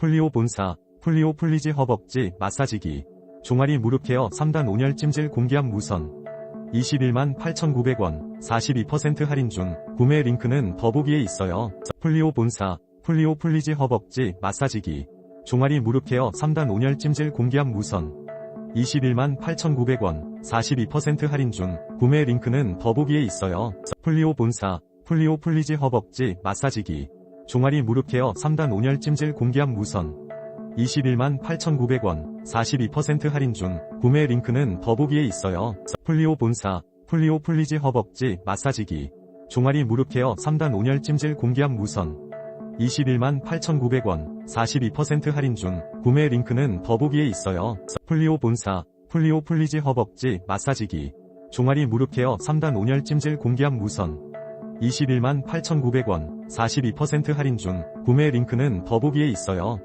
폴리오 본사, 폴리오 플리지 허벅지 마사지기, 종아리 무릎 케어 3단 온열 찜질 공기압 무선, 21만 8,900원, 42% 할인 중, 구매 링크는 더보기에 있어요. 폴리오 본사, 폴리오 플리지 허벅지 마사지기, 종아리 무릎 케어 3단 온열 찜질 공기압 무선, 21만 8,900원, 42% 할인 중, 구매 링크는 더보기에 있어요. 폴리오 본사, 폴리오 플리지 허벅지 마사지기, 종아리 무릎 케어 3단 온열 찜질 공기압 무선, 21만 8,900원, 42% 할인 중, 구매 링크는 더보기에 있어요. 폴리오 본사, 폴리오 플리지 허벅지 마사지기, 종아리 무릎 케어 3단 온열 찜질 공기압 무선, 21만 8,900원, 42% 할인 중, 구매 링크는 더보기에 있어요. 폴리오 본사, 폴리오 플리지 허벅지 마사지기, 종아리 무릎 케어 3단 온열 찜질 공기압 무선, 21만 8,900원, 42% 할인 중, 구매 링크는 더보기에 있어요.